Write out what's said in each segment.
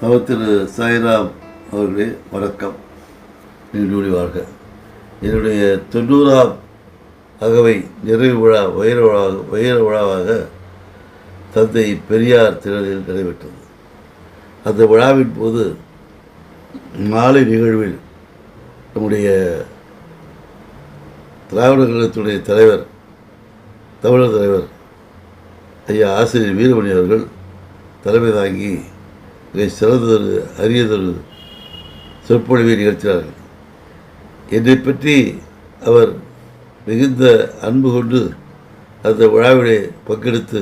தவ திரு சாய்ராம் அவர்களே வணக்கம். நீடூடி வாழ்க. என்னுடைய தொண்ணூறாம் அகவை நிறைவு விழா வைர விழா வைர விழாவாக தந்தை பெரியார் திரளில் நடைபெற்றது. அந்த விழாவின் போது மாலை நிகழ்வில் நம்முடைய திராவிட கழகத்துடைய தலைவர் தமிழர் தலைவர் ஐயா ஆசிரியர் வீரமணி அவர்கள் தலைமை தாங்கி இதை சிறந்ததொரு அரியதொரு சொற்பொழிவை நிகழ்த்தினார்கள். என்னை பற்றி அவர் மிகுந்த அன்பு கொண்டு அந்த விழாவிலே பங்கெடுத்து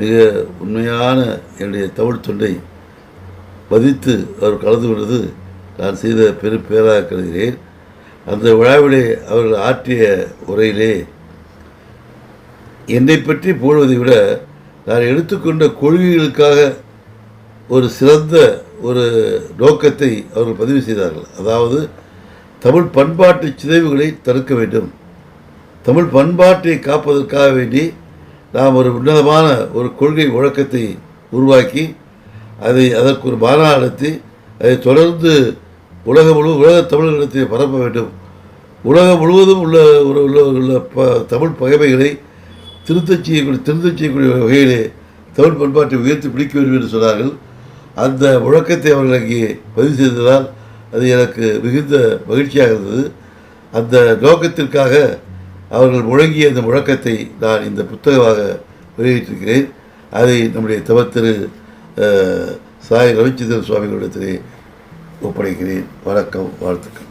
மிக உண்மையான என்னுடைய தமிழ் தொண்டை மதித்து அவர் கலந்து கொண்டது நான் செய்த பெரும் பேராக கருதுகிறேன். அந்த விழாவிலே அவர்கள் ஆற்றிய உரையிலே என்னை பற்றி போடுவதை விட நான் எடுத்துக்கொண்ட கொள்கைகளுக்காக ஒரு சிறந்த ஒரு நோக்கத்தை அவர்கள் பதிவு செய்தார்கள். அதாவது தமிழ் பண்பாட்டு சிதைவுகளை தடுக்க வேண்டும். தமிழ் பண்பாட்டை காப்பதற்காக வேண்டி நாம் ஒரு உன்னதமான ஒரு கொள்கை வழக்கத்தை உருவாக்கி அதை அதற்கு ஒரு மாநாடு நடத்தி அதை தொடர்ந்து உலகம் முழு உலக தமிழர்களிடத்தை பரப்ப வேண்டும். உலகம் முழுவதும் உள்ள உள்ள உள்ள உள்ள ப தமிழ் பகைமைகளை திருத்தச் செய்யக்கூடிய திருத்தச் செய்யக்கூடிய வகையிலே தமிழ் பண்பாட்டை உயர்த்தி பிடிக்க வேண்டும் என்று சொன்னார்கள். அந்த முழக்கத்தை அவர்கள் அங்கே பதிவு செய்ததால் அது எனக்கு மிகுந்த மகிழ்ச்சியாக இருந்தது. அந்த நோக்கத்திற்காக அவர்கள் முழங்கிய அந்த முழக்கத்தை நான் இந்த புத்தகமாக வெளியிட்டிருக்கிறேன். அதை நம்முடைய தவத்திரு சாய் ரவிச்சந்திரன் சுவாமிகளிடத்திலே ஒப்படைக்கிறேன். வணக்கம் வாழ்த்துக்கள்.